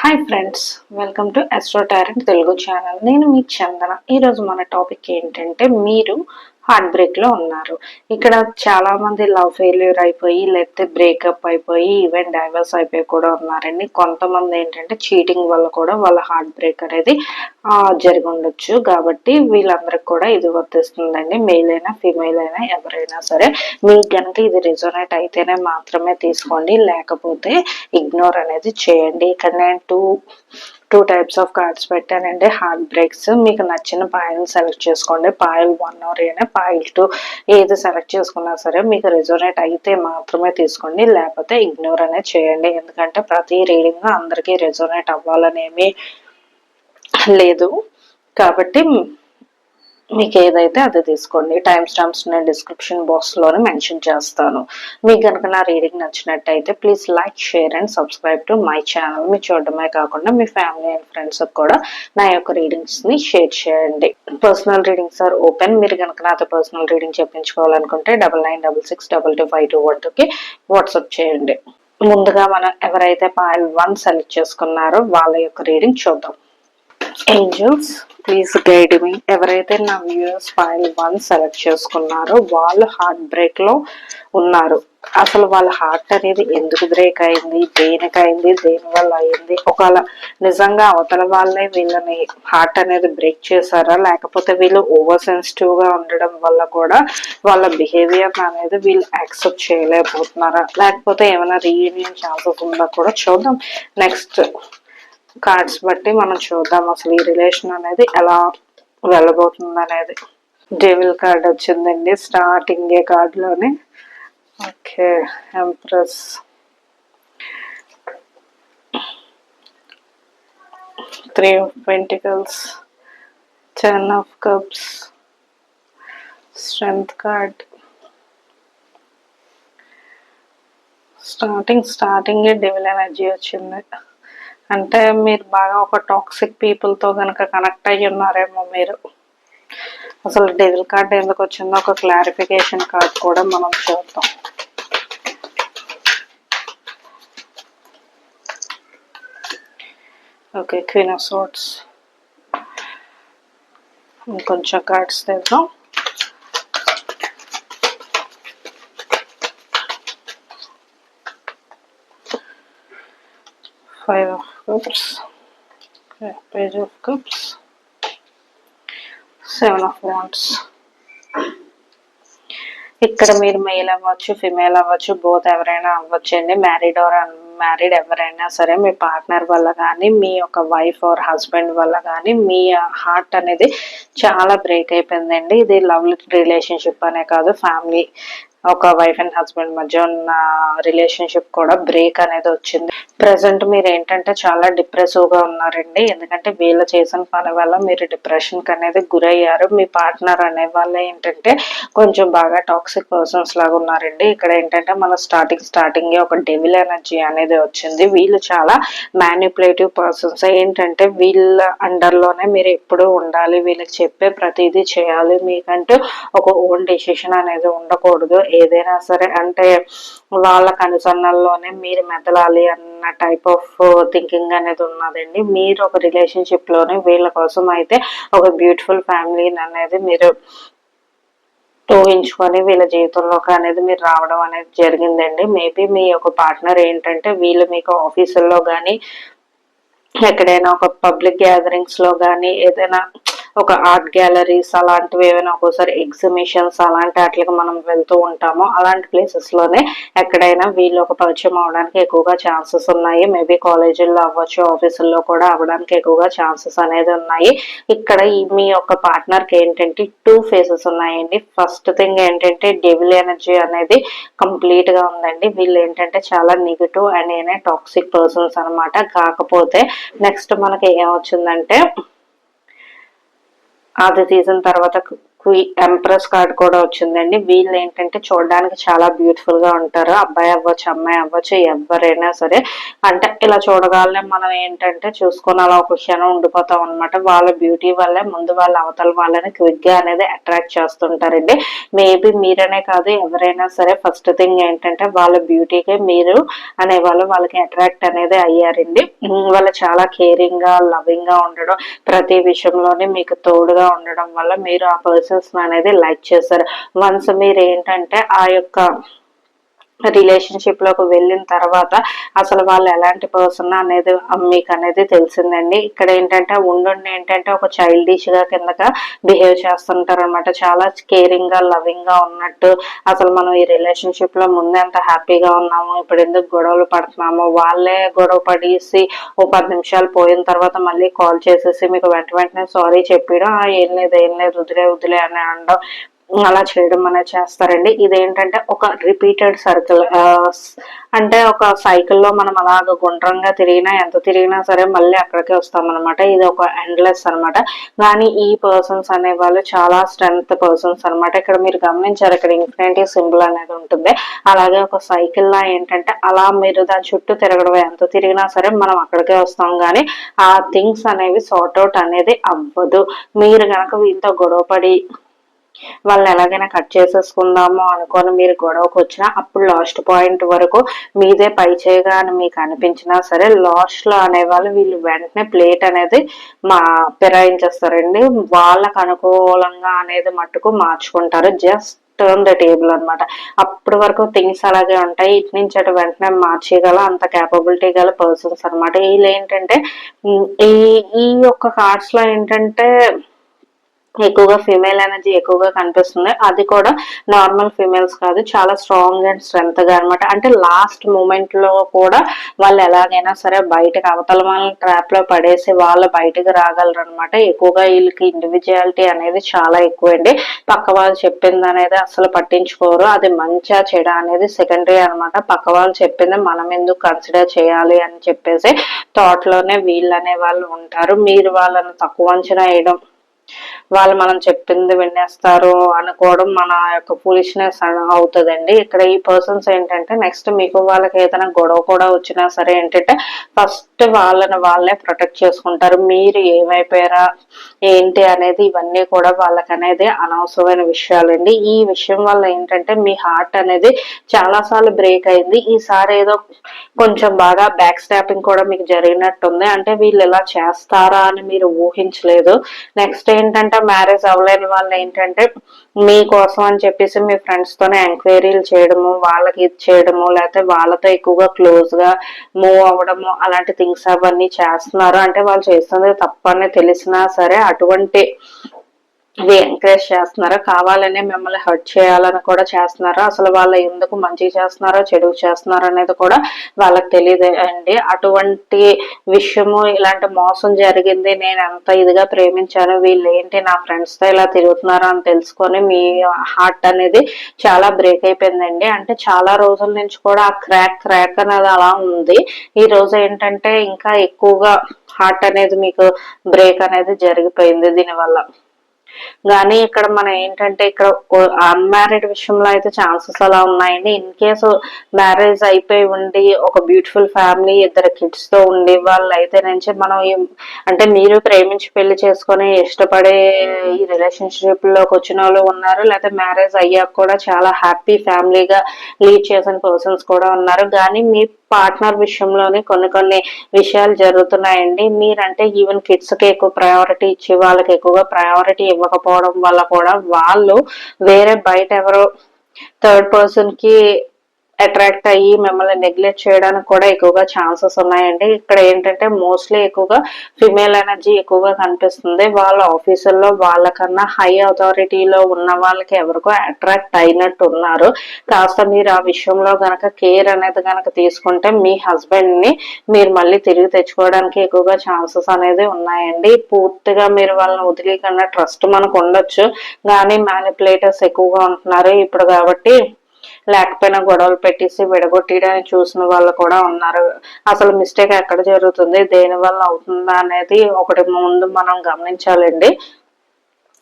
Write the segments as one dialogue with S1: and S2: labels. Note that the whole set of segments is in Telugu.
S1: Hi friends welcome to astro tarot Telugu channel నేను మీ చందన. ఈరోజు మన టాపిక్ ఏంటంటే మీరు హార్ట్ బ్రేక్లో ఉన్నారు. ఇక్కడ చాలామంది లవ్ ఫెయిల్యూర్ అయిపోయి లేకపోతే బ్రేకప్ అయిపోయి ఈవెన్ డైవర్స్ అయిపోయి కూడా ఉన్నారండి. కొంతమంది ఏంటంటే చీటింగ్ వల్ల కూడా వాళ్ళ హార్ట్ బ్రేక్ అనేది జరిగి ఉండొచ్చు. కాబట్టి వీళ్ళందరికి కూడా ఇది వర్తిస్తుందండి మెయిల్ అయినా ఫీమేల్ అయినా ఎవరైనా సరే మీకు కనుక ఇది రిజోనేట్ అయితేనే మాత్రమే తీసుకోండి. లేకపోతే ఇగ్నోర్ అనేది చేయండి. ఇక్కడ నేను two two types of cards పెట్టానండి. హార్ట్ బ్రేక్స్ మీకు నచ్చిన పాయల్ సెలెక్ట్ చేసుకోండి. పాయల్ వన్ ఆర్ అయినా పాయల్ టూ ఏది సెలెక్ట్ చేసుకున్నా సరే మీకు రిజోనేట్ అయితే మాత్రమే తీసుకోండి. లేకపోతే ఇగ్నోర్ అనేది చేయండి. ఎందుకంటే ప్రతి రీడింగ్ అందరికీ రిజోనేట్ అవ్వాలనేమి లేదు. కాబట్టి మీకు ఏదైతే అది తీసుకోండి. టైం స్టాంప్స్ నేను డిస్క్రిప్షన్ బాక్స్లోనే మెన్షన్ చేస్తాను. మీకు కనుక నా రీడింగ్ నచ్చినట్టయితే please like share and subscribe to my channel మీరు చూడడమే కాకుండా మీ ఫ్యామిలీ అండ్ ఫ్రెండ్స్ కూడా నా యొక్క రీడింగ్స్ని షేర్ చేయండి. పర్సనల్ రీడింగ్స్ ఆర్ ఓపెన్ మీరు కనుక నాతో personal reading చెప్పించుకోవాలనుకుంటే double nine double six double two five two one టూకి వాట్సాప్ చేయండి. ముందుగా మనం ఎవరైతే పాయల్ వన్ సెలెక్ట్ చేసుకున్నారో వాళ్ళ యొక్క రీడింగ్ చూద్దాం. ఏంజల్స్ ప్లీజ్ గైడ్ మీ ఎవరైతే నా వ్యూస్ ఫైల్ వన్ సెలెక్ట్ చేసుకున్నారో వాళ్ళు హార్ట్ బ్రేక్లో ఉన్నారు. అసలు వాళ్ళ హార్ట్ అనేది ఎందుకు బ్రేక్ అయింది? దేనికి అయింది దేని వల్ల అయింది? ఒకవేళ నిజంగా అవతల వాళ్ళే వీళ్ళని హార్ట్ అనేది బ్రేక్ చేశారా? లేకపోతే వీళ్ళు ఓవర్ సెన్సిటివ్గా ఉండడం వల్ల కూడా వాళ్ళ బిహేవియర్ అనేది వీళ్ళు యాక్సెప్ట్ చేయలేకపోతున్నారా? లేకపోతే ఏమైనా రీయూనియన్ ఛాన్సెస్ ఉందా కూడా చూద్దాం. నెక్స్ట్ కార్డ్స్ బట్టి మనం చూద్దాం అసలు ఈ రిలేషన్ అనేది ఎలా వెళ్ళబోతుంది అనేది డెవిల్ కార్డ్ వచ్చిందండి starting A కార్డులోనే. Okay empress three of pentacles ten of cups strength card starting starting devil energy వచ్చింది. అంటే మీరు బాగా ఒక టాక్సిక్ పీపుల్తో కనుక కనెక్ట్ అయ్యి ఉన్నారేమో మీరు. అసలు డెవిల్ కార్డ్ ఎందుకు వచ్చిందో ఒక క్లారిఫికేషన్ కార్డ్ కూడా మనం చూద్దాం. ఓకే క్వీన్ ఆఫ్ సోట్స్ ఇంకొంచెం cards తెద్దాం. Five of cups. Okay, page of cups. Seven of wands. ఇక్కడ మీరు మేల్ అవ్వచ్చు ఫిమేల్ అవ్వచ్చు బోత్ ఎవరైనా అవ్వచ్చు అండి మ్యారీడ్ ఆర్ అన్మ్యారీడ్ ఎవరైనా సరే మీ పార్ట్నర్ వల్ల కానీ మీ యొక్క వైఫ్ ఆర్ హస్బెండ్ వల్ల కానీ మీ హార్ట్ అనేది చాలా బ్రేక్ అయిపోయిందండి. ఇది లవ్ రిలేషన్షిప్ అనే కాదు ఫ్యామిలీ ఒక వైఫ్ అండ్ హస్బెండ్ మధ్య ఉన్న రిలేషన్షిప్ కూడా బ్రేక్ అనేది వచ్చింది. ప్రజెంట్ మీరు ఏంటంటే చాలా డిప్రెసివ్గా ఉన్నారండి. ఎందుకంటే వీళ్ళు చేసిన పని వల్ల మీరు డిప్రెషన్కి అనేది గురయ్యారు. మీ పార్ట్నర్ అనే వాళ్ళు ఏంటంటే కొంచెం బాగా టాక్సిక్ పర్సన్స్ లాగా ఉన్నారండి. ఇక్కడ ఏంటంటే మన స్టార్టింగ్ స్టార్టింగ్ ఒక డెవిల్ ఎనర్జీ అనేది వచ్చింది. వీళ్ళు చాలా మ్యానిపులేటివ్ పర్సన్స్ ఏంటంటే వీళ్ళ అండర్లోనే మీరు ఎప్పుడూ ఉండాలి. వీళ్ళకి చెప్పే ప్రతిదీ చేయాలి. మీకంటూ ఒక ఓన్ డెసిషన్ అనేది ఉండకూడదు. ఏదైనా సరే అంటే వాళ్ళ కనుసన్నల్లోనే మీరు మెదలాలి అన్న టైప్ ఆఫ్ థింకింగ్ అనేది ఉన్నదండి. మీరు ఒక రిలేషన్షిప్లోనే వీళ్ళ కోసం అయితే ఒక బ్యూటిఫుల్ ఫ్యామిలీని అనేది మీరు ఊహించుకొని వీళ్ళ జీవితంలోకి అనేది మీరు రావడం అనేది జరిగిందండి. మేబీ మీ యొక్క పార్ట్నర్ ఏంటంటే వీళ్ళు మీకు ఆఫీసుల్లో కానీ ఎక్కడైనా ఒక పబ్లిక్ గ్యాదరింగ్స్లో కానీ ఏదైనా ఒక ఆర్ట్ గ్యాలరీస్ అలాంటివి ఏమైనా ఒక్కోసారి ఎగ్జిబిషన్స్ అలాంటి వాటికి మనం వెళ్తూ ఉంటాము. అలాంటి ప్లేసెస్లోనే ఎక్కడైనా వీళ్ళు ఒక పరిచయం అవడానికి ఎక్కువగా ఛాన్సెస్ ఉన్నాయి. మేబీ కాలేజీల్లో అవ్వచ్చు ఆఫీసుల్లో కూడా అవ్వడానికి ఎక్కువగా ఛాన్సెస్ అనేది ఉన్నాయి. ఇక్కడ మీ యొక్క పార్ట్నర్కి ఏంటంటే టూ ఫేసెస్ ఉన్నాయండి. ఫస్ట్ థింగ్ ఏంటంటే డెవిల్ ఎనర్జీ అనేది కంప్లీట్గా ఉందండి. వీళ్ళు ఏంటంటే చాలా నెగిటివ్ అండ్ ఏనే టాక్సిక్ పర్సన్స్ అనమాట కాకపోతే నెక్స్ట్ మనకి ఏమొచ్చిందంటే అది తీసిన తర్వాత ఎంప్రెస్ కార్డ్ కూడా వచ్చిందండి. వీళ్ళు ఏంటంటే చూడడానికి చాలా బ్యూటిఫుల్గా ఉంటారు. అబ్బాయి అవ్వచ్చు అమ్మాయి అవ్వచ్చు ఎవరైనా సరే. అంటే ఇలా చూడగానే మనం ఏంటంటే చూసుకుని అలా ఒక క్షణం ఉండిపోతాం అనమాట వాళ్ళ బ్యూటీ వల్లే ముందు వాళ్ళ అవతల వాళ్ళని క్విక్గా అనేది అట్రాక్ట్ చేస్తుంటారండి. మేబీ మీరనే కాదు ఎవరైనా సరే. ఫస్ట్ థింగ్ ఏంటంటే వాళ్ళ బ్యూటీకి మీరు అనే వాళ్ళు వాళ్ళకి అట్రాక్ట్ అనేది అయ్యారండి. వాళ్ళు చాలా కేరింగ్గా లవింగ్గా ఉండడం ప్రతి విషయంలోనే మీకు తోడుగా ఉండడం వల్ల మీరు ఆ పర్సన్ పర్సన్స్ అనేది లైక్ చేస్తారు వన్స్ మీరు ఏంటంటే ఆ యొక్క రిలేషన్షిప్లోకి వెళ్ళిన తర్వాత అసలు వాళ్ళు ఎలాంటి పర్సన్ అనేది మీకు అనేది తెలిసిందండి. ఇక్కడ ఏంటంటే ఉండుండి ఏంటంటే ఒక చైల్డిష్గా కిందగా బిహేవ్ చేస్తుంటారు అనమాట చాలా కేరింగ్గా లవింగ్గా ఉన్నట్టు అసలు మనం ఈ రిలేషన్షిప్లో ముందే ఎంత హ్యాపీగా ఉన్నాము ఇప్పుడు ఎందుకు గొడవలు పడుతున్నాము వాళ్ళే గొడవ పడేసి ఓ పది నిమిషాలు పోయిన తర్వాత మళ్ళీ కాల్ చేసేసి మీకు వెంట వెంటనే సారీ చెప్పడం ఏం లేదు ఏం లేదు వదిలే వదిలే అని అనడం అలా చేయడం అనేది చేస్తారండి. ఇదేంటంటే ఒక రిపీటెడ్ సర్కిల్ అంటే ఒక సైకిల్లో మనం అలాగ గుండ్రంగా తిరిగినా ఎంత తిరిగినా సరే మళ్ళీ అక్కడికే వస్తాం ఇది ఒక ఎండ్లెస్ అనమాట కానీ ఈ పర్సన్స్ అనే వాళ్ళు చాలా స్ట్రెంగ్త్ పర్సన్స్ అనమాట ఇక్కడ మీరు గమనించారు ఇక్కడ ఇన్ఫినిటీ సింబల్ అనేది ఉంటుంది. అలాగే ఒక సైకిల్ లా ఏంటంటే అలా మీరు దాని చుట్టూ తిరగడం ఎంత తిరిగినా సరే మనం అక్కడికే వస్తాం. కానీ ఆ థింగ్స్ అనేవి సార్ట్ అవుట్ అనేది అవ్వదు. మీరు కనుక వీళ్ళతో గొడవపడి వాళ్ళని ఎలాగైనా కట్ చేసేసుకుందాము అనుకొని మీరు గొడవకు వచ్చినా అప్పుడు లాస్ట్ పాయింట్ వరకు మీదే పై చేయగా అని మీకు అనిపించినా సరే లాస్ట్లో అనేవాళ్ళు వీళ్ళు వెంటనే ప్లేట్ అనేది మా ఫిరాయించేస్తారండి వాళ్ళకు అనుకూలంగా అనేది మట్టుకు మార్చుకుంటారు. జస్ట్ టర్న్ ద టేబుల్ అనమాట అప్పటి వరకు థింగ్స్ అలాగే ఉంటాయి. ఇటు నుంచి అటు వెంటనే మార్చేయగల అంత క్యాపబిలిటీ గల పర్సన్స్ అనమాట వీళ్ళు ఏంటంటే ఈ ఈ యొక్క కార్డ్స్లో ఏంటంటే ఎక్కువగా ఫీమేల్ ఎనర్జీ ఎక్కువగా కనిపిస్తుంది. అది కూడా నార్మల్ ఫీమేల్స్ కాదు. చాలా స్ట్రాంగ్ అండ్ స్ట్రెంత్గా అనమాట అంటే లాస్ట్ మూమెంట్లో కూడా వాళ్ళు ఎలాగైనా సరే బయటకు అవతల వాళ్ళని ట్రాప్లో పడేసి వాళ్ళు బయటకు రాగలరు అనమాట ఎక్కువగా వీళ్ళకి ఇండివిజువాలిటీ అనేది చాలా ఎక్కువ అండి పక్క వాళ్ళు చెప్పింది అనేది అసలు పట్టించుకోరు. అది మంచిగా చెడ అనేది సెకండరీ అనమాట పక్క వాళ్ళు చెప్పింది మనం ఎందుకు కన్సిడర్ చేయాలి అని చెప్పేసి థాట్లోనే వీళ్ళు అనే వాళ్ళు ఉంటారు. మీరు వాళ్ళని తక్కువ అంచనా వేయడం వాళ్ళు మనం చెప్పింది వినేస్తారు అనుకోవడం మన యొక్క ఫులిష్నెస్ అవుతుందండి. ఇక్కడ ఈ పర్సన్స్ ఏంటంటే నెక్స్ట్ మీకు వాళ్ళకి ఏదైనా గొడవ కూడా వచ్చినా సరే ఏంటంటే ఫస్ట్ వాళ్ళని వాళ్ళే ప్రొటెక్ట్ చేసుకుంటారు. మీరు ఏమైపోయారా? ఏంటి అనేది ఇవన్నీ కూడా వాళ్ళకి అనేది అనవసరమైన విషయాలండి. ఈ విషయం వల్ల ఏంటంటే మీ హార్ట్ అనేది చాలా సార్లు బ్రేక్ అయింది. ఈసారి ఏదో కొంచెం బాగా బ్యాక్ స్టాపింగ్ కూడా మీకు జరిగినట్టుంది. అంటే వీళ్ళు ఇలా చేస్తారా అని మీరు ఊహించలేదు. నెక్స్ట్ ఏంటంటే మ్యారేజ్ అవ్వలేని వాళ్ళు ఏంటంటే మీకోసం అని చెప్పేసి మీ ఫ్రెండ్స్తోనే ఎంక్వైరీలు చేయడము వాళ్ళకి ఇది చేయడము లేకపోతే వాళ్ళతో ఎక్కువగా క్లోజ్గా మూవ్ అవ్వడము అలాంటి థింగ్స్ అవన్నీ చేస్తున్నారు. అంటే వాళ్ళు చేస్తుంది తప్పనే తెలిసినా సరే అటువంటి ఇది ఎంకరేజ్ చేస్తున్నారా? కావాలనే మిమ్మల్ని హర్ట్ చేయాలని కూడా చేస్తున్నారా? అసలు వాళ్ళు ఎందుకు మంచి చేస్తున్నారో చెడు చేస్తున్నారో అనేది కూడా వాళ్ళకి తెలియదు అండి అటువంటి విషయము ఇలాంటి మోసం జరిగింది నేను ఎంత ఇదిగా ప్రేమించాను వీళ్ళు ఏంటి నా ఫ్రెండ్స్తో ఇలా తిరుగుతున్నారో అని తెలుసుకొని మీ హార్ట్ అనేది చాలా బ్రేక్ అయిపోయిందండి. అంటే చాలా రోజుల నుంచి కూడా ఆ క్రాక్ క్రాక్ అనేది అలా ఉంది. ఈ రోజు ఏంటంటే ఇంకా ఎక్కువగా హార్ట్ అనేది మీకు బ్రేక్ అనేది జరిగిపోయింది దీనివల్ల. కానీ ఇక్కడ మనం ఏంటంటే ఇక్కడ అన్మ్యారీడ్ విషయంలో అయితే ఛాన్సెస్ అలా ఉన్నాయండి. ఇన్ కేసు మ్యారేజ్ అయిపోయి ఉండి ఒక బ్యూటిఫుల్ ఫ్యామిలీ ఇద్దరు కిడ్స్తో ఉండి వాళ్ళు అయితే నుంచి మనం అంటే మీరు ప్రేమించి పెళ్ళి చేసుకొని ఇష్టపడే ఈ రిలేషన్షిప్లోకి వచ్చిన వాళ్ళు ఉన్నారు. లేకపోతే మ్యారేజ్ అయ్యాక కూడా చాలా హ్యాపీ ఫ్యామిలీగా లీడ్ చేసిన పర్సన్స్ కూడా ఉన్నారు. కానీ మీ పార్ట్నర్ విషయంలోనే కొన్ని కొన్ని విషయాలు జరుగుతున్నాయండి. మీరంటే ఈవెన్ కిడ్స్కి ఎక్కువ ప్రయారిటీ ఇచ్చి వాళ్ళకి ఎక్కువగా ప్రయారిటీ ఇవ్వకపోవడం వల్ల కూడా వాళ్ళు వేరే బయట ఎవరో థర్డ్ పర్సన్కి అట్రాక్ట్ అయ్యి మిమ్మల్ని నెగ్లెక్ట్ చేయడానికి కూడా ఎక్కువగా ఛాన్సెస్ ఉన్నాయండి. ఇక్కడ ఏంటంటే మోస్ట్లీ ఎక్కువగా ఫిమేల్ ఎనర్జీ ఎక్కువగా కనిపిస్తుంది. వాళ్ళ ఆఫీసుల్లో వాళ్ళకన్నా హై అథారిటీలో ఉన్న వాళ్ళకి ఎవరికో అట్రాక్ట్ అయినట్టు ఉన్నారు. కాస్త మీరు ఆ విషయంలో గనక కేర్ అనేది గనక తీసుకుంటే మీ హస్బెండ్ని మీరు మళ్ళీ తిరిగి తెచ్చుకోవడానికి ఎక్కువగా ఛాన్సెస్ అనేది ఉన్నాయండి. పూర్తిగా మీరు వాళ్ళని వదిలేకన్నా ట్రస్ట్ మనకు ఉండొచ్చు. కానీ మ్యానిపులేటర్స్ ఎక్కువగా ఉంటున్నారు ఇప్పుడు కాబట్టి లేకపోయినా గొడవలు పెట్టేసి విడగొట్టడానికి చూసిన వాళ్ళు కూడా ఉన్నారు. అసలు మిస్టేక్ ఎక్కడ జరుగుతుంది? దేని వల్ల అవుతుందా అనేది ఒకటి ముందు మనం గమనించాలండి.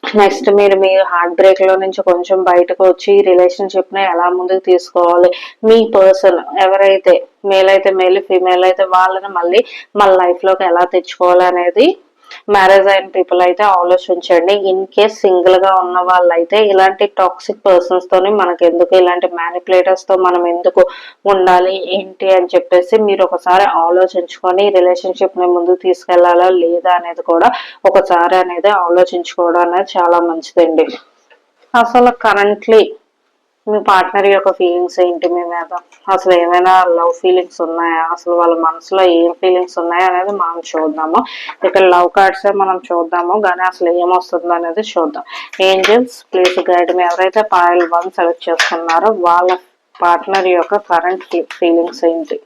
S1: నెక్స్ట్ మీరు మీ హార్ట్ బ్రేక్లో నుంచి కొంచెం బయటకు వచ్చి రిలేషన్షిప్ని ఎలా ముందుకు తీసుకోవాలి? మీ పర్సన్ ఎవరైతే మేల్ అయితే మేల్ ఫీమేల్ అయితే వాళ్ళని మళ్ళీ మన లైఫ్లోకి ఎలా తెచ్చుకోవాలి అనేది మ్యారేజ్ అయిన పీపుల్ అయితే ఆలోచించండి. ఇన్ కేస్ సింగిల్గా ఉన్న వాళ్ళైతే ఇలాంటి టాక్సిక్ పర్సన్స్ తోని మనకి ఎందుకు ఇలాంటి మ్యానిపులేటర్స్తో మనం ఎందుకు ఉండాలి? ఏంటి అని చెప్పేసి మీరు ఒకసారి ఆలోచించుకొని రిలేషన్షిప్ని ముందు తీసుకెళ్ళాలా? లేదా అనేది కూడా ఒకసారి అనేది ఆలోచించుకోవడం అనేది చాలా మంచిదండి. అసలు కరెంట్లీ మీ పార్ట్నర్ యొక్క ఫీలింగ్స్ ఏంటి మీ మీద? అసలు ఏమైనా లవ్ ఫీలింగ్స్ ఉన్నాయా? అసలు వాళ్ళ మనసులో ఏం ఫీలింగ్స్ ఉన్నాయా అనేది మనం చూద్దాము. ఇక్కడ లవ్ కార్డ్స్ మనం చూద్దాము. కానీ అసలు ఏమొస్తుందో అనేది చూద్దాం. ఏంజల్స్ ప్లీజ్ గైడ్ మీ ఎవరైతే పాయల్ వన్ సెలెక్ట్ చేసుకున్నారో వాళ్ళ పార్ట్నర్ యొక్క కరెంట్ ఫీలింగ్స్ ఏంటి?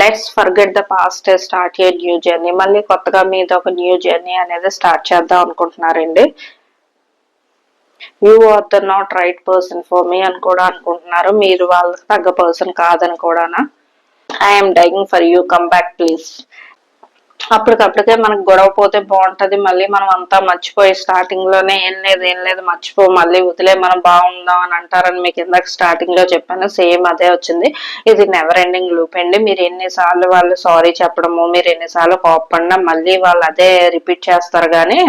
S1: Let's forget the past start a new journey మళ్ళీ కొత్తగా మీద ఒక న్యూ జర్నీ అనేది స్టార్ట్ చేద్దాం అనుకుంటున్నారండి. You are the not right person for me అని కూడా అనుకుంటున్నారు. మీరు వాళ్ళకి తగ్గ పర్సన్ కాదని కూడానా? I'm dying for you come back please అప్పటికప్పటికే మనకు గొడవ పోతే బాగుంటది. మళ్ళీ మనం అంతా మర్చిపోయి స్టార్టింగ్లోనే ఏం లేదు ఏం లేదు మర్చిపో మళ్ళీ వదిలే మనం బాగుందాం అని అంటారని మీకు ఇందాక స్టార్టింగ్లో చెప్పాను. సేమ్ అదే వచ్చింది. ఇది నెవర్ ఎండింగ్ లూప్ అండి. మీరు ఎన్నిసార్లు వాళ్ళు సారీ చెప్పడము మీరు ఎన్నిసార్లు కోపడినా మళ్ళీ వాళ్ళు అదే రిపీట్ చేస్తారు. కానీ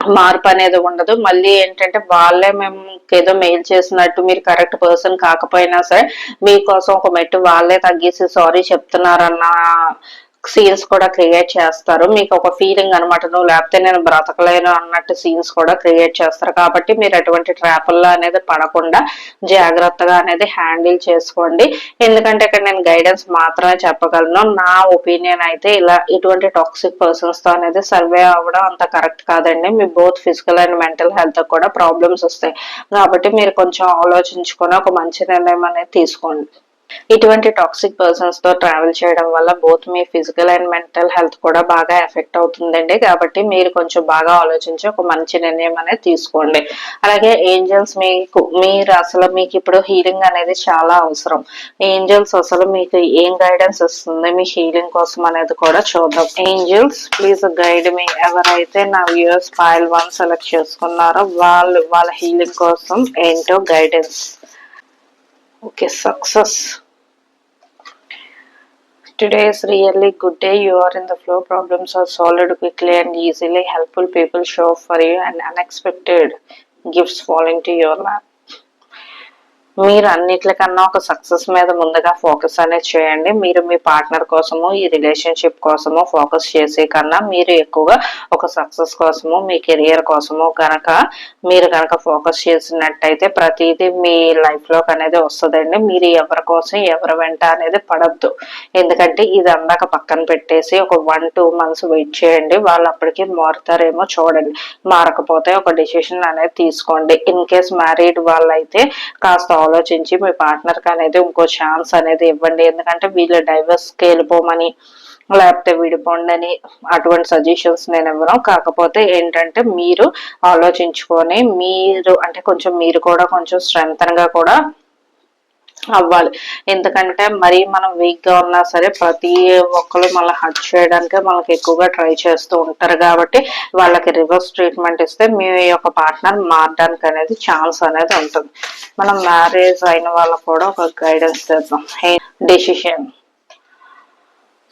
S1: మార్పు అనేది ఉండదు. మళ్ళీ ఏంటంటే వాళ్ళే మేము ఏదో మెయిల్ చేసినట్టు మీరు కరెక్ట్ పర్సన్ కాకపోయినా సరే మీకోసం ఒక మెట్టు వాళ్ళే తగ్గేసి సారీ చెప్తున్నారన్న సీన్స్ కూడా క్రియేట్ చేస్తారు. మీకు ఒక ఫీలింగ్ అనమాట నువ్వు లేకపోతే నేను బ్రతకలేను అన్నట్టు సీన్స్ కూడా క్రియేట్ చేస్తారు. కాబట్టి మీరు అటువంటి ట్రాపుల్లో అనేది పడకుండా జాగ్రత్తగా అనేది హ్యాండిల్ చేసుకోండి. ఎందుకంటే ఇక్కడ నేను గైడెన్స్ మాత్రమే చెప్పగలను. నా ఒపీనియన్ అయితే ఇలా ఇటువంటి టాక్సిక్ పర్సన్స్తో అనేది సర్వే అవ్వడం అంత కరెక్ట్ కాదండి. మీ both physical and mental health కూడా ప్రాబ్లమ్స్ వస్తాయి. కాబట్టి మీరు కొంచెం ఆలోచించుకొని ఒక మంచి నిర్ణయం అనేది తీసుకోండి. ఇటువంటి టాక్సిక్ పర్సన్స్తో ట్రావెల్ చేయడం వల్ల బోత్ మీ ఫిజికల్ అండ్ మెంటల్ హెల్త్ కూడా బాగా ఎఫెక్ట్ అవుతుందండి. కాబట్టి మీరు కొంచెం బాగా ఆలోచించి ఒక మంచి నిర్ణయం అనేది తీసుకోండి. అలాగే ఏంజల్స్ మీకు మీరు అసలు మీకు ఇప్పుడు హీలింగ్ అనేది చాలా అవసరం. ఏంజల్స్ అసలు మీకు ఏం గైడెన్స్ ఇస్తుంది? మీ హీలింగ్ కోసం అనేది కూడా చూద్దాం. ఏంజల్స్ ప్లీజ్ గైడ్ మీ ఎవరైతే నా వ్యూయర్స్ ఫైల్ వన్ సెలెక్ట్ చేసుకున్నారో వాళ్ళు వాళ్ళ హీలింగ్ కోసం ఏంటో guidance okay success. Today is really good day. You are in the flow. Problems are solved quickly and easily. Helpful people show up for you and unexpected gifts fall into your lap మీరు అన్నిట్లకన్నా ఒక సక్సెస్ మీద ముందుగా ఫోకస్ అనేది చేయండి. మీరు మీ పార్ట్నర్ కోసము ఈ రిలేషన్షిప్ కోసము ఫోకస్ చేసే కన్నా మీరు ఎక్కువగా ఒక సక్సెస్ కోసము మీ కెరియర్ కోసము కనుక మీరు కనుక ఫోకస్ చేసినట్టయితే ప్రతిదీ మీ లైఫ్లోకి అనేది వస్తుందండి. మీరు ఎవరి కోసం ఎవరి వెంట అనేది పడద్దు. ఎందుకంటే ఇది అందాక పక్కన పెట్టేసి ఒక వన్ టూ మంత్స్ వెయిట్ చేయండి. వాళ్ళు అప్పటికి మారుతారేమో చూడండి. మారకపోతే ఒక డిసిషన్ అనేది తీసుకోండి. ఇన్ కేస్ మ్యారీడ్ వాళ్ళైతే కాస్త ఆలోచించి మీ పార్ట్నర్కి అనేది ఇంకో ఛాన్స్ అనేది ఇవ్వండి. ఎందుకంటే వీళ్ళు డైవర్స్కి వెళ్ళిపోమని లేకపోతే విడిపోండి అని అటువంటి సజెషన్స్ నేను ఇవ్వను. కాకపోతే ఏంటంటే మీరు ఆలోచించుకొని మీరు అంటే కొంచెం మీరు కూడా కొంచెం స్ట్రెంగ్తన్గా కూడా అవ్వాలి. ఎందుకంటే మరీ మనం వీక్గా ఉన్నా సరే ప్రతి ఒక్కరు మళ్ళీ హర్ట్ చేయడానికి మనకి ఎక్కువగా ట్రై చేస్తూ ఉంటారు కాబట్టి వాళ్ళకి రివర్స్ ట్రీట్మెంట్ ఇస్తే మీ యొక్క పార్ట్నర్ మారడానికి అనేది ఛాన్స్ అనేది ఉంటుంది. మనం మ్యారేజ్ అయిన వాళ్ళకు కూడా ఒక గైడెన్స్ చేద్దాం decision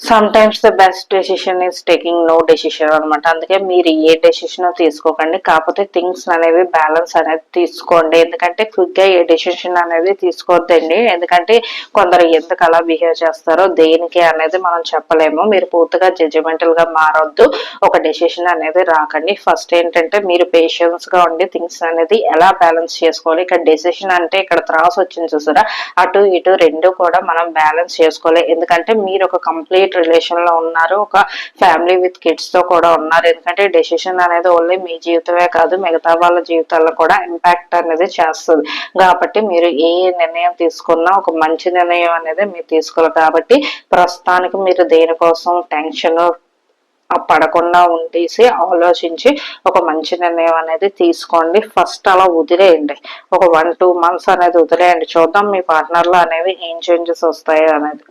S1: sometimes the best decision is taking no decision అనమాట అందుకే మీరు ఏ డెసిషన్ తీసుకోకండి. కాకపోతే థింగ్స్ అనేవి బ్యాలెన్స్ అనేది తీసుకోండి. ఎందుకంటే క్విక్గా ఏ డెసిషన్ అనేది తీసుకోవద్దండి ఎందుకంటే కొందరు ఎందుకు అలా బిహేవ్ చేస్తారో దేనికి అనేది మనం చెప్పలేము. మీరు పూర్తిగా జడ్జిమెంటల్గా మారొద్దు. ఒక డెసిషన్ అనేది రాకండి. ఫస్ట్ ఏంటంటే మీరు పేషెన్స్గా ఉండి థింగ్స్ అనేది ఎలా బ్యాలెన్స్ చేసుకోవాలి? ఇక్కడ డెసిషన్ అంటే ఇక్కడ త్రాస్ వచ్చింది చూసారా? అటు ఇటు రెండు కూడా మనం బ్యాలెన్స్ చేసుకోవాలి. ఎందుకంటే మీరు ఒక కంప్లీట్ రిలేషన్లో ఉన్నారు. ఒక ఫ్యామిలీ విత్ కిడ్స్తో కూడా ఉన్నారు. ఎందుకంటే డెసిషన్ అనేది ఓన్లీ మీ జీవితమే కాదు మిగతా వాళ్ళ జీవితాల్లో కూడా ఇంపాక్ట్ అనేది చేస్తుంది. కాబట్టి మీరు ఏ నిర్ణయం తీసుకున్నా ఒక మంచి నిర్ణయం అనేది మీరు తీసుకోవాలి. కాబట్టి ప్రస్తుతానికి మీరు దేనికోసం టెన్షన్ పడకుండా ఉండేసి ఆలోచించి ఒక మంచి నిర్ణయం అనేది తీసుకోండి. ఫస్ట్ అలా వదిలేయండి. ఒక వన్ టూ మంత్స్ అనేది వదిలేయండి. చూద్దాం మీ పార్ట్నర్లో అనేవి ఏం చేంజెస్ వస్తాయో అనేది.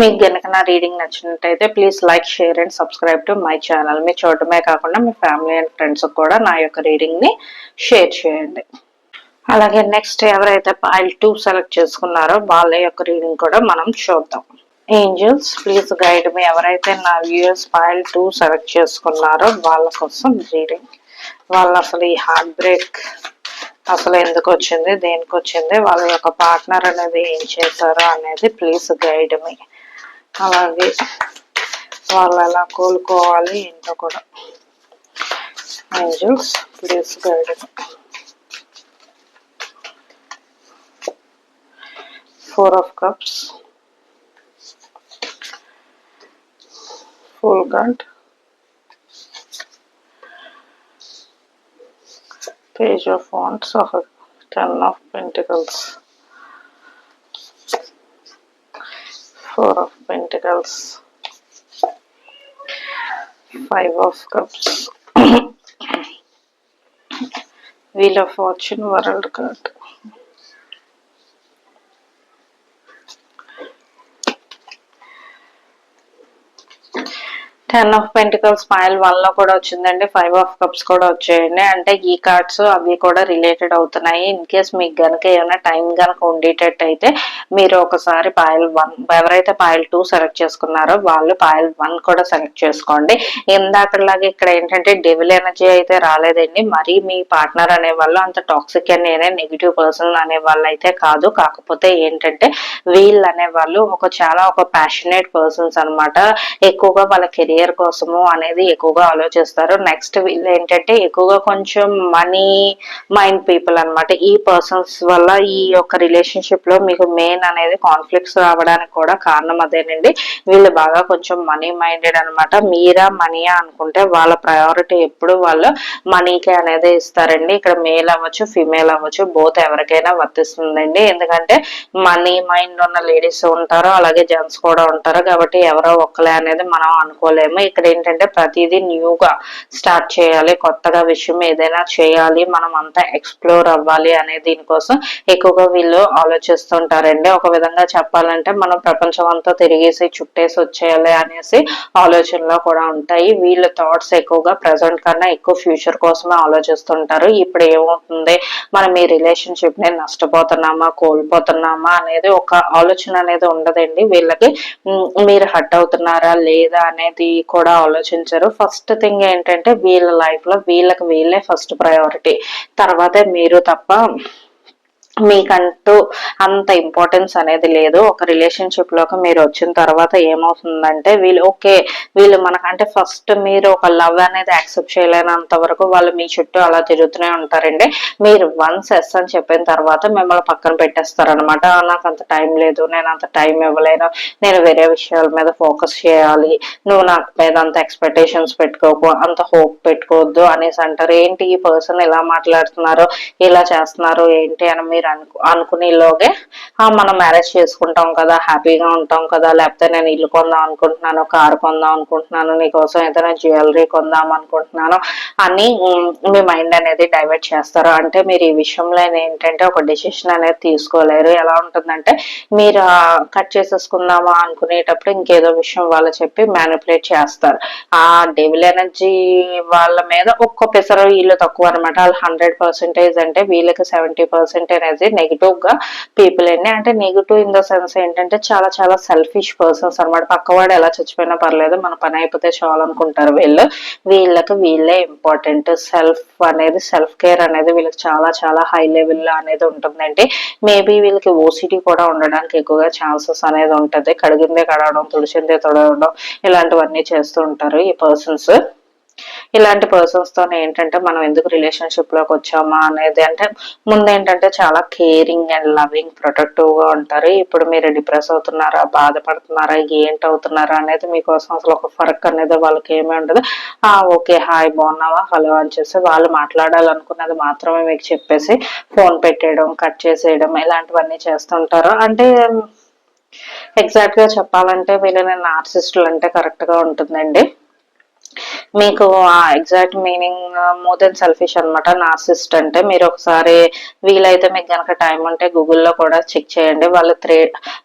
S1: మీకు కనుక నా రీడింగ్ నచ్చినట్టయితే please like share and subscribe to my channel. మీ చూడటమే కాకుండా మీ ఫ్యామిలీ అండ్ ఫ్రెండ్స్ కూడా నా యొక్క రీడింగ్ని షేర్ చేయండి. అలాగే నెక్స్ట్ ఎవరైతే పాయిల్ టూ సెలెక్ట్ చేసుకున్నారో వాళ్ళ యొక్క రీడింగ్ కూడా మనం చూద్దాం. Angels please guide me. ఎవరైతే నా వ్యూయర్స్ పాయిల్ టూ సెలెక్ట్ చేసుకున్నారో వాళ్ళ కోసం రీడింగ్. వాళ్ళు అసలు ఈ హార్ట్ బ్రేక్ అసలు ఎందుకు వచ్చింది దేనికి వచ్చింది వాళ్ళ యొక్క పార్ట్నర్ అనేది ఏం చేశారు అనేది ప్లీజ్ గైడ్ మీ. అలాగే వాళ్ళు ఎలా కోలుకోవాలి ఏంటో కూడా. Angels please guide four of cups full గంట్ page of wands of ten of pentacles four of pentacles. Five of cups. Wheel of fortune world card ten of pentacles pile వన్లో కూడా వచ్చిందండి. ఫైవ్ ఆఫ్ కప్స్ కూడా వచ్చాయండి. అంటే ఈ కార్డ్స్ అవి కూడా రిలేటెడ్ అవుతున్నాయి. ఇన్ కేస్ మీకు గనక ఏమైనా టైం గనక ఉండేటట్టు అయితే మీరు ఒకసారి పాయల్ వన్ ఎవరైతే పాయల్ టూ సెలెక్ట్ చేసుకున్నారో వాళ్ళు పాయల్ వన్ కూడా సెలెక్ట్ చేసుకోండి. ఇందాకలాగే ఇక్కడ ఏంటంటే డెవిల్ ఎనర్జీ అయితే రాలేదండి. మరి మీ పార్ట్నర్ అనే వాళ్ళు అంత టాక్సిక్ అని నెగిటివ్ పర్సన్ అనే వాళ్ళు అయితే కాదు. కాకపోతే ఏంటంటే వీళ్ళు అనే వాళ్ళు ఒక చాలా ఒక ప్యాషనేట్ పర్సన్స్ అనమాట ఎక్కువగా వాళ్ళ కెరియర్ కెరియర్ కోసము అనేది ఎక్కువగా ఆలోచిస్తారు. నెక్స్ట్ వీళ్ళు ఏంటంటే ఎక్కువగా కొంచెం మనీ మైండ్ పీపుల్ అనమాట ఈ పర్సన్స్ వల్ల ఈ యొక్క రిలేషన్షిప్లో మీకు మెయిన్ అనేది కాన్ఫ్లిక్ట్స్ రావడానికి కూడా కారణం అదేనండి. వీళ్ళు బాగా కొంచెం మనీ మైండెడ్ అనమాట మీరా మనీయా అనుకుంటే వాళ్ళ ప్రయారిటీ ఎప్పుడు వాళ్ళు మనీకే అనేది ఇస్తారండి. ఇక్కడ మేల్ అవ్వచ్చు ఫిమేల్ అవ్వచ్చు బోత్ ఎవరికైనా వర్తిస్తుందండి. ఎందుకంటే మనీ మైండ్ ఉన్న లేడీస్ ఉంటారు అలాగే జెంట్స్ కూడా ఉంటారు. కాబట్టి ఎవరో ఒక్కలే అనేది మనం అనుకోలేము. చేయడము ఇక్కడ ఏంటంటే ప్రతిదీ న్యూగా స్టార్ట్ చేయాలి కొత్తగా విషయం ఏదైనా చేయాలి మనం అంతా ఎక్స్ప్లోర్ అవ్వాలి అనే దీనికోసం ఎక్కువగా వీళ్ళు ఆలోచిస్తుంటారండి. ఒక విధంగా చెప్పాలంటే మనం ప్రపంచం అంతా తిరిగేసి చుట్టేసి వచ్చేయాలి అనేసి ఆలోచనలో కూడా ఉంటాయి. వీళ్ళ థాట్స్ ఎక్కువగా ప్రజెంట్ కన్నా ఎక్కువ ఫ్యూచర్ కోసమే ఆలోచిస్తుంటారు. ఇప్పుడు ఏమవుతుంది? మనం ఈ రిలేషన్షిప్ని నష్టపోతున్నామా కోల్పోతున్నామా అనేది ఒక ఆలోచన అనేది ఉండదండి. వీళ్ళకి మీరు హట్ అవుతున్నారా లేదా? అనేది కూడా ఆలోచించరు. ఫస్ట్ థింగ్ ఏంటంటే వీళ్ళ లైఫ్లో వీళ్ళకి వీళ్ళే ఫస్ట్ ప్రయారిటీ తర్వాతే మీరు తప్ప మీకంటూ అంత ఇంపార్టెన్స్ అనేది లేదు. ఒక రిలేషన్షిప్లోకి మీరు వచ్చిన తర్వాత ఏమవుతుందంటే వీళ్ళు ఓకే వీళ్ళు మనకంటే ఫస్ట్ మీరు ఒక లవ్ అనేది యాక్సెప్ట్ చేయలేనంత వరకు వాళ్ళు మీ చుట్టూ అలా తిరుగుతూనే ఉంటారండి. మీరు వన్స్ ఎస్ అని చెప్పిన తర్వాత మిమ్మల్ని పక్కన పెట్టేస్తారనమాట నాకు అంత టైం లేదు నేను అంత టైం ఇవ్వలేను నేను వేరే విషయాల మీద ఫోకస్ చేయాలి నువ్వు నాకు మీద అంత ఎక్స్పెక్టేషన్స్ పెట్టుకోకు అంత హోప్ పెట్టుకోవద్దు అనేసి అంటారు. ఏంటి ఈ పర్సన్ ఇలా మాట్లాడుతున్నారు ఇలా చేస్తున్నారు ఏంటి అని మీరు మీరు అనుకు అనుకునేలోగే మనం మ్యారేజ్ చేసుకుంటాం కదా హ్యాపీగా ఉంటాం కదా లేకపోతే నేను ఇల్లు కొందాం అనుకుంటున్నాను కారు కొందాం అనుకుంటున్నాను నీకోసం ఏదైనా జ్యువెలరీ కొందాం అనుకుంటున్నాను అని మీ మైండ్ అనేది డైవర్ట్ చేస్తారు? అంటే మీరు ఈ విషయంలో ఏంటంటే ఒక డెసిషన్ అనేది తీసుకోలేరు. ఎలా ఉంటుందంటే మీరు కట్ చేసేసుకుందామా అనుకునేటప్పుడు ఇంకేదో విషయం వాళ్ళు చెప్పి మ్యానిపులేట్ చేస్తారు. ఆ డెవిల్ ఎనర్జీ వాళ్ళ మీద ఒక్క పెసరు వీళ్ళు తక్కువ అనమాట వాళ్ళు హండ్రెడ్ పర్సెంటేజ్ అంటే వీళ్ళకి సెవెంటీ పర్సెంటేజ్ అనేది నెగిటివ్గా పీపుల్ అండి అంటే నెగిటివ్ ఇన్ ద సెన్స్ ఏంటంటే చాలా చాలా సెల్ఫిష్ పర్సన్స్ అనమాట పక్కవాడు ఎలా చచ్చిపోయినా పర్లేదు మన పని అయిపోతే చాలనుకుంటారు వీళ్ళు. వీళ్ళకి వీళ్ళే ఇంపార్టెంట్ సెల్ఫ్ అనేది సెల్ఫ్ కేర్ అనేది వీళ్ళకి చాలా చాలా హై లెవెల్ అనేది ఉంటుందండి. మేబీ వీళ్ళకి ఓసిటీ కూడా ఉండడానికి ఎక్కువగా ఛాన్సెస్ అనేది ఉంటది. కడిగిందే కడవడం తుడిచిందే తొడవడం ఇలాంటివన్నీ చేస్తూ ఉంటారు ఈ పర్సన్స్ ఇలాంటి పర్సన్స్తో ఏంటంటే మనం ఎందుకు రిలేషన్షిప్లోకి వచ్చామా అనేది అంటే ముందు ఏంటంటే చాలా కేరింగ్ అండ్ లవింగ్ ప్రొటెక్టివ్గా ఉంటారు. ఇప్పుడు మీరు డిప్రెస్ అవుతున్నారా బాధపడుతున్నారా ఏంటి అవుతున్నారా అనేది మీకోసం అసలు ఒక ఫరక్ అనేది వాళ్ళకి ఏమీ ఉండదు. ఆ ఓకే హాయ్ బాగున్నావా? హలో అని చేసి వాళ్ళు మాట్లాడాలనుకున్నది మాత్రమే మీకు చెప్పేసి ఫోన్ పెట్టేయడం కట్ చేసేయడం ఇలాంటివన్నీ చేస్తుంటారు. అంటే ఎగ్జాక్ట్గా చెప్పాలంటే వీళ్ళని నార్సిస్టులు అంటే కరెక్ట్గా ఉంటుందండి. మీకు ఆ exact meaning more than selfish అనమాట నార్సిస్ట్ అంటే మీరు ఒకసారి వీలైతే మీకు కనుక టైం ఉంటే గూగుల్లో కూడా చెక్ చేయండి. వాళ్ళ త్రే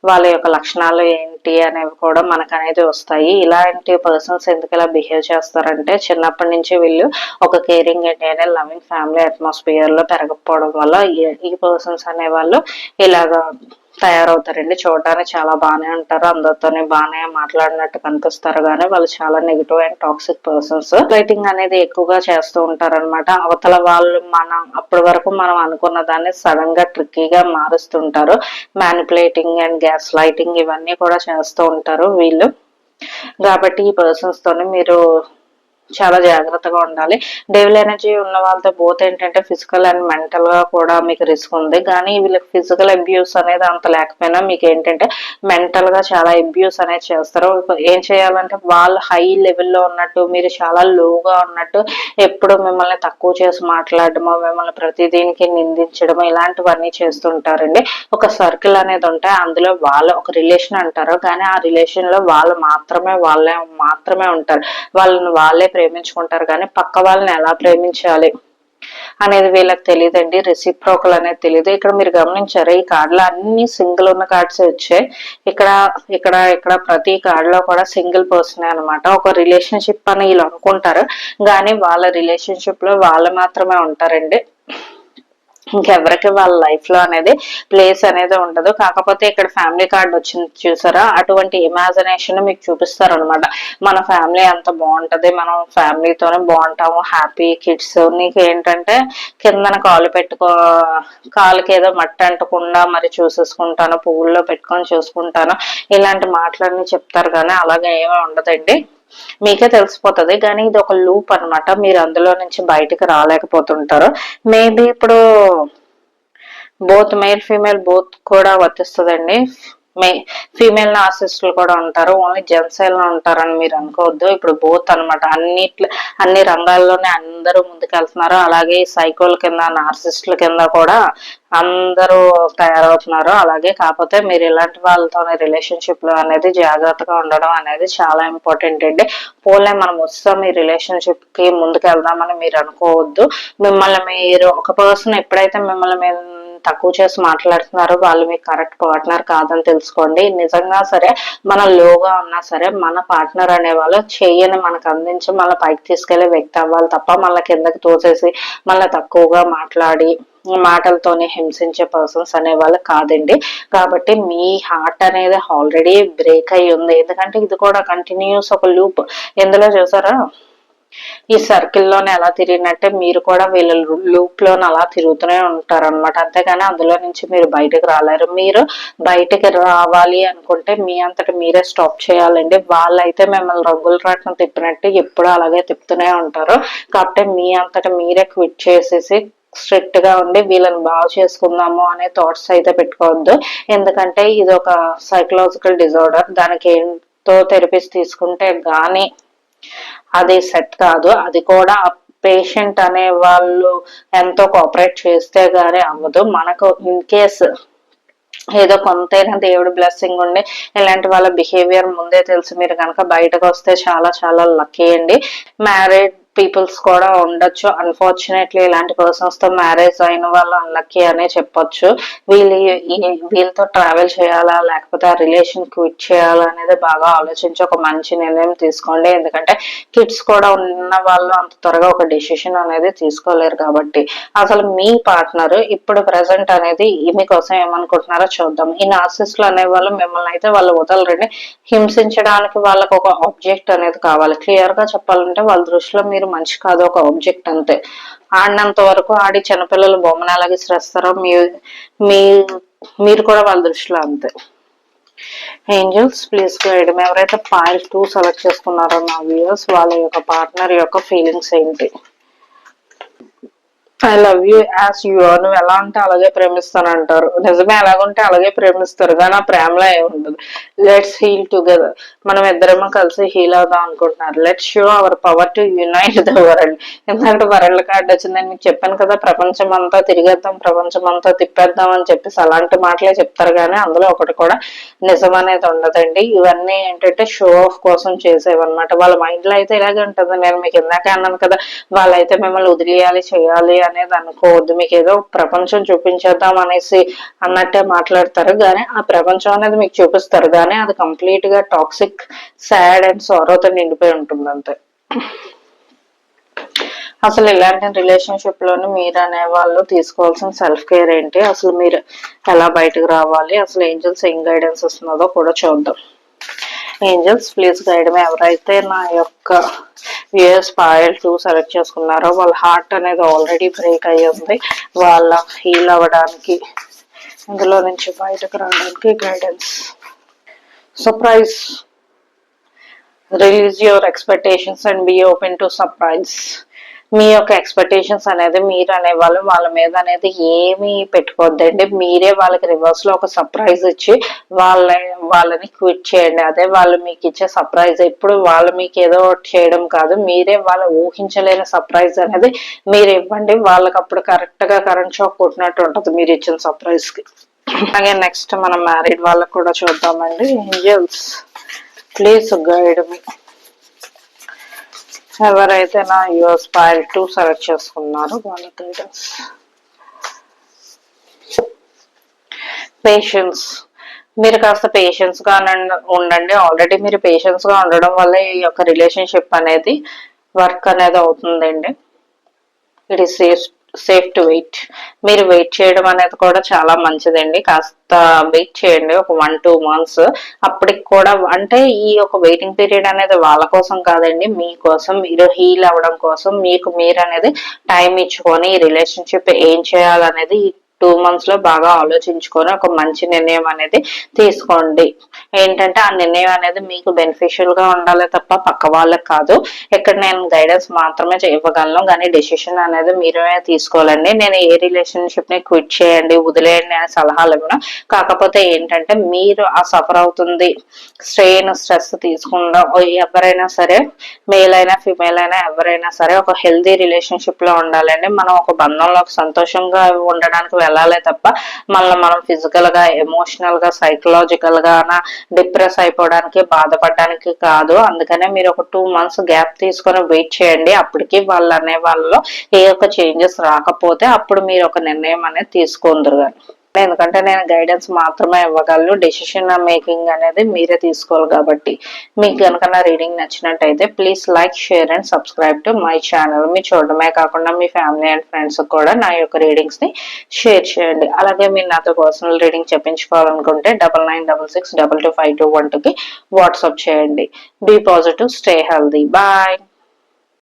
S1: వాళ్ళ యొక్క లక్షణాలు ఏంటి అనేవి కూడా మనకు అనేది వస్తాయి. ఇలాంటి పర్సన్స్ ఎందుకు ఇలా బిహేవ్ చేస్తారంటే చిన్నప్పటి నుంచి వీళ్ళు ఒక కేరింగ్ అండ్ లవింగ్ ఫ్యామిలీ అట్మాస్ఫియర్లో పెరగకపోవడం వల్ల ఈ- ఈ పర్సన్స్ అనేవాళ్ళు ఇలాగా తయారవుతారండి చూడడానికి చాలా బాగానే ఉంటారు. అందరితోనే బాగానే మాట్లాడినట్టు కనిపిస్తారు. కానీ వాళ్ళు చాలా negative and toxic persons lighting అనేది ఎక్కువగా చేస్తూ ఉంటారు అనమాట అవతల వాళ్ళు మనం అప్పటి వరకు మనం అనుకున్న దాన్ని సడన్గా ట్రిక్కీగా మారుస్తుంటారు. మ్యానిపులేటింగ్ అండ్ గ్యాస్ లైటింగ్ ఇవన్నీ కూడా చేస్తూ ఉంటారు వీళ్ళు. కాబట్టి ఈ పర్సన్స్ తోనే మీరు చాలా జాగ్రత్తగా ఉండాలి. డెవిల్ ఎనర్జీ ఉన్న వాళ్ళతో బోత్ ఏంటంటే ఫిజికల్ అండ్ మెంటల్గా కూడా మీకు రిస్క్ ఉంది. కానీ వీళ్ళకి ఫిజికల్ అబ్యూస్ అనేది అంత లేకపోయినా మీకు ఏంటంటే మెంటల్గా చాలా అబ్యూస్ అనేది చేస్తారు. ఏం చేయాలంటే వాళ్ళు హై లెవెల్లో ఉన్నట్టు మీరు చాలా లోగా ఉన్నట్టు ఎప్పుడు మిమ్మల్ని తక్కువ చేసి మాట్లాడడమో మిమ్మల్ని ప్రతి దీనికి నిందించడము ఇలాంటివన్నీ చేస్తుంటారండి. ఒక సర్కిల్ అనేది ఉంటాయి. అందులో వాళ్ళు ఒక రిలేషన్ అంటారు. కానీ ఆ రిలేషన్లో వాళ్ళు మాత్రమే వాళ్ళే మాత్రమే ఉంటారు. వాళ్ళని వాళ్ళే ప్రేమించుకుంటారు కానీ పక్క వాళ్ళని ఎలా ప్రేమించాలి అనేది వీళ్ళకి తెలియదండి రెసిప్రోకల్ అనేది తెలియదు ఇక్కడ మీరు గమనించారు ఈ కార్డులో అన్ని సింగిల్ ఉన్న కార్డ్స్ వచ్చాయి. ఇక్కడ ఇక్కడ ఇక్కడ ప్రతి కార్డులో కూడా సింగిల్ పర్సన్ అన్నమాట. ఒక రిలేషన్షిప్ అని వీళ్ళు అనుకుంటారు కానీ వాళ్ళ రిలేషన్షిప్లో వాళ్ళు మాత్రమే ఉంటారండి. ఇంకెవరికి వాళ్ళ లైఫ్లో అనేది ప్లేస్ అనేది ఉండదు. కాకపోతే ఇక్కడ ఫ్యామిలీ కార్డ్ వచ్చింది చూసారా? అటువంటి ఇమాజినేషన్ మీకు చూపిస్తారు అనమాట మన ఫ్యామిలీ ఎంత బాగుంటది. మనం ఫ్యామిలీతోనే బాగుంటాము. హ్యాపీ కిడ్స్ నీకు ఏంటంటే కిందన కాలు పెట్టుకో కాలుకి ఏదో మట్టి అంటకుండా మరి చూసేసుకుంటాను. పువ్వుల్లో పెట్టుకొని చూసుకుంటాను. ఇలాంటి మాటలన్నీ చెప్తారు కానీ అలాగే ఏమీ ఉండదండి. మీకే తెలిసిపోతుంది కానీ ఇది ఒక లూప్ అన్నమాట. మీరు అందులో నుంచి బయటకు రాలేకపోతుంటారు. మేబీ ఇప్పుడు బోత్ మేల్ ఫీమేల్ బోత్ కూడా వర్తిస్తుందండి. మే ఫీమేల్ నార్సిస్టులు కూడా ఉంటారు. ఓన్లీ జెంట్స్ ఉంటారని మీరు అనుకోవద్దు. ఇప్పుడు బోత్ అన్నమాట. అన్నిట్ల అన్ని రంగాల్లోనే అందరూ ముందుకెళ్తున్నారు. అలాగే సైకోల కింద నార్సిస్టుల కింద కూడా అందరూ తయారవుతున్నారు. అలాగే కాకపోతే మీరు ఇలాంటి వాళ్ళతోనే రిలేషన్షిప్లో అనేది జాగ్రత్తగా ఉండడం అనేది చాలా ఇంపార్టెంట్ అండి. పోలే మనం వస్తాం ఈ రిలేషన్షిప్కి ముందుకు వెళ్దామని మీరు అనుకోవద్దు. మిమ్మల్ని మీరు ఒక పర్సన్ ఎప్పుడైతే మిమ్మల్ని మీరు తక్కువ చేసి మాట్లాడుతున్నారు వాళ్ళు మీకు కరెక్ట్ పార్ట్నర్ కాదని తెలుసుకోండి. నిజంగా సరే మన లోగా ఉన్నా సరే మన పార్ట్నర్ అనే వాళ్ళు చెయ్యని మనకు అందించి మళ్ళీ పైకి తీసుకెళ్ళే వ్యక్తి అవ్వాలి తప్ప మళ్ళీ కిందకి తోసేసి మళ్ళీ తక్కువగా మాట్లాడి మాటలతోనే హింసించే పర్సన్స్ అనే వాళ్ళు కాదండి. కాబట్టి మీ హార్ట్ అనేది ఆల్రెడీ బ్రేక్ అయి ఉంది. ఎందుకంటే ఇది కూడా కంటిన్యూస్ ఒక లూప్. ఎందులో చూసారా? ఈ సర్కిల్లోనే ఎలా తిరిగినట్టే మీరు కూడా వీళ్ళ లూప్లోనే అలా తిరుగుతూనే ఉంటారనమాట అంతేగాని అందులో నుంచి మీరు బయటకు రాలేరు. మీరు బయటకి రావాలి అనుకుంటే మీ అంతట మీరే స్టాప్ చేయాలండి. వాళ్ళైతే మిమ్మల్ని రంగుల రాట్నం తిప్పినట్టు ఎప్పుడు అలాగే తిప్పుతూనే ఉంటారు. కాబట్టి మీ అంతట మీరే క్విట్ చేసేసి స్ట్రిక్ట్గా ఉండి వీళ్ళని బాగు చేసుకుందాము అనే థాట్స్ అయితే పెట్టుకోవద్దు. ఎందుకంటే ఇది ఒక సైకలాజికల్ డిజార్డర్. దానికి ఎంతో థెరపీస్ తీసుకుంటే గానీ అది సెట్ కాదు. అది కూడా పేషెంట్ అనే వాళ్ళు ఎంతో కోఆపరేట్ చేస్తే గానీ అవ్వదు. మనకు ఇన్ కేస్ ఏదో కొంతైనా దేవుడి బ్లెస్సింగ్ ఉండి ఇలాంటి వాళ్ళ బిహేవియర్ ముందే తెలుసు. మీరు కనుక బయటకు వస్తే చాలా చాలా లక్కీ అండి. మ్యారేజ్ పీపుల్స్ కూడా ఉండొచ్చు. అన్ఫార్చునేట్లీ ఇలాంటి పర్సన్స్తో మ్యారేజ్ అయిన వాళ్ళు అన్లక్కీ అనే చెప్పొచ్చు. వీళ్ళు వీళ్ళతో ట్రావెల్ చేయాలా? లేకపోతే ఆ రిలేషన్ క్విట్ చేయాలా అనేది బాగా ఆలోచించి ఒక మంచి నిర్ణయం తీసుకోండి. ఎందుకంటే కిడ్స్ కూడా ఉన్న వాళ్ళు అంత త్వరగా ఒక డెసిషన్ అనేది తీసుకోలేరు కాబట్టి. అసలు మీ పార్ట్నర్ ఇప్పుడు ప్రెసెంట్ అనేది మీకోసం ఏమనుకుంటున్నారో చూద్దాం. ఈ నార్సిస్టులు అనే వాళ్ళు మిమ్మల్ని అయితే వాళ్ళు వదలరండి. హింసించడానికి వాళ్ళకు ఒక ఆబ్జెక్ట్ అనేది కావాలి. క్లియర్గా చెప్పాలంటే వాళ్ళ దృష్టిలో మీరు మంచి కాదు ఒక ఆబ్జెక్ట్ అంతే. ఆడినంత వరకు ఆడి చిన్నపిల్లలు బొమ్మను అలాగే ఇసిరేస్తారో మీ మీ మీరు కూడా వాళ్ళ దృష్టిలో అంతే. ఏంజల్స్ ప్లీజ్ గైడ్ ఎవరైతే పాయింట్ టూ సెలెక్ట్ చేసుకున్నారో నా వ్యూయర్స్ వాళ్ళ యొక్క పార్ట్నర్ యొక్క ఫీలింగ్స్ ఏంటి? I love you as you నువ్వు ఎలా ఉంటే అలాగే ప్రేమిస్తాను అంటారు. నిజమే ఎలాగుంటే అలాగే ప్రేమిస్తారు. కానీ ఆ ప్రేమలో ఏమి ఉండదు. లెట్స్ హీల్ టుగెదర్ మనం ఇద్దరేమో కలిసి హీల్ అవుదాం అనుకుంటున్నారు. Let's show our power to unite the world ఎందుకంటే వరల్డ్ కార్డ్ వచ్చిందని మీకు చెప్పాను కదా ప్రపంచం అంతా తిరిగేద్దాం ప్రపంచం అంతా తిప్పేద్దాం అని చెప్పేసి అలాంటి మాటలే చెప్తారు. కానీ అందులో ఒకటి కూడా నిజం అనేది ఉండదండి. ఇవన్నీ ఏంటంటే షో ఆఫ్ కోసం చేసేవన్నమాట. వాళ్ళ మైండ్లో అయితే ఇలాగే ఉంటుంది. నేను మీకు ఇందాక అన్నాను కదా వాళ్ళైతే మిమ్మల్ని వదిలేయాలి చేయాలి అనేది అనుకోవద్దు. మీకు ఏదో ప్రపంచం చూపించేద్దాం అనేసి అన్నట్టే మాట్లాడతారు. కానీ ఆ ప్రపంచం అనేది మీకు చూపిస్తారు. కానీ అది కంప్లీట్గా టాక్సిక్ సాడ్ అండ్ సారోతో నిండిపోయి ఉంటుంది అంతే. అసలు ఇలాంటి రిలేషన్షిప్లోని మీరు అనే వాళ్ళు తీసుకోవాల్సిన సెల్ఫ్ కేర్ ఏంటి? అసలు మీరు ఎలా బయటకు రావాలి? అసలు ఏంజల్స్ ఏం గైడెన్స్ ఇస్తున్నదో కూడా చూద్దాం. ఏంజల్స్ ప్లీజ్ గైడ్ మీ ఎవరైతే నా యొక్క ఇయర్స్ పాయల్ టూ సెలెక్ట్ చేసుకున్నారో వాళ్ళ హార్ట్ అనేది ఆల్రెడీ బ్రేక్ అయ్యి ఉంది. వాళ్ళ హీల్ అవ్వడానికి ఇందులో నుంచి బయటకు రావడానికి guidance surprise release your expectations and be open to surprise మీ యొక్క ఎక్స్పెక్టేషన్స్ అనేది మీరు అనేవాళ్ళు వాళ్ళ మీద అనేది ఏమి పెట్టుకోవద్దండి. మీరే వాళ్ళకి రివర్స్లో ఒక సర్ప్రైజ్ ఇచ్చి వాళ్ళ వాళ్ళని క్విట్ చేయండి. అదే వాళ్ళు మీకు ఇచ్చే సర్ప్రైజ్ ఇప్పుడు వాళ్ళు మీకు ఏదో చేయడం కాదు. మీరే వాళ్ళ ఊహించలేని సర్ప్రైజ్ అనేది మీరు ఇవ్వండి. వాళ్ళకి అప్పుడు కరెక్ట్గా కరెంట్ షాక్ కొట్టినట్టు ఉంటుంది మీరు ఇచ్చిన సర్ప్రైజ్కి. అలాగే నెక్స్ట్ మనం మ్యారీడ్ వాళ్ళకి కూడా చూద్దామండి. ఏంజల్స్ ప్లీజ్ గైడ్ మీ ఎవరైతే నా యుఎస్ ఫైల్ టూ సెలెక్ట్ చేసుకున్నారో వాళ్ళ గైడెన్స్ పేషెన్స్ మీరు కాస్త పేషెన్స్గా ఉండండి ఆల్రెడీ మీరు పేషెన్స్గా ఉండడం వల్ల ఈ యొక్క రిలేషన్షిప్ అనేది వర్క్ అనేది అవుతుందండి. It is safe to wait మీరు వెయిట్ చేయడం అనేది కూడా చాలా మంచిదండి. కాస్త వెయిట్ చేయండి. ఒక వన్ టూ మంత్స్ అప్పటికి కూడా అంటే ఈ ఒక వెయిటింగ్ పీరియడ్ అనేది వాళ్ళ కోసం కాదండి. మీకోసం మీరు హీల్ అవ్వడం కోసం మీకు మీరు అనేది టైం ఇచ్చుకొని ఈ రిలేషన్షిప్ ఏం చేయాలనేది టూ మంత్స్లో బాగా ఆలోచించుకొని ఒక మంచి నిర్ణయం అనేది తీసుకోండి. ఏంటంటే ఆ నిర్ణయం అనేది మీకు బెనిఫిషియల్గా ఉండాలి తప్ప పక్క వాళ్ళకి కాదు. ఇక్కడ నేను గైడెన్స్ మాత్రమే ఇవ్వగలను కానీ డెసిషన్ అనేది మీరే తీసుకోవాలండి. నేను ఏ రిలేషన్షిప్ని క్విట్ చేయండి వదిలేయండి అనే సలహాలు ఇవ్వను. కాకపోతే ఏంటంటే మీరు ఆ సఫర్ అవుతుంది స్ట్రెయిన్ స్ట్రెస్ తీసుకుండా ఎవరైనా సరే మేల్ అయినా ఫిమేల్ అయినా ఎవరైనా సరే ఒక హెల్దీ రిలేషన్షిప్లో ఉండాలండి. మనం ఒక బంధంలో సంతోషంగా ఉండడానికి వెళ్ళాలే తప్ప మళ్ళీ మనం ఫిజికల్గా ఎమోషనల్గా సైకలాజికల్గా డిప్రెస్ అయిపోవడానికి బాధపడడానికి కాదు. అందుకనే మీరు ఒక టూ మంత్స్ గ్యాప్ తీసుకొని వెయిట్ చేయండి. అప్పటికి వాళ్ళు అనే వాళ్ళలో ఏ ఒక్క చేంజెస్ రాకపోతే అప్పుడు మీరు ఒక నిర్ణయం అనేది తీసుకుందరు కానీ ఎందుకంటే నేను గైడెన్స్ మాత్రమే ఇవ్వగలను. డెసిషన్ మేకింగ్ అనేది మీరే తీసుకోవాలి కాబట్టి. మీకు కనుక నా రీడింగ్ నచ్చినట్టయితే please like share and subscribe to my channel మీ చూడడమే కాకుండా మీ ఫ్యామిలీ అండ్ ఫ్రెండ్స్ కూడా నా యొక్క రీడింగ్స్ని షేర్ చేయండి. అలాగే మీరు నాతో personal reading చెప్పించుకోవాలనుకుంటే double nine double six double two five two one టూకి వాట్సాప్ చేయండి. Be positive stay healthy bye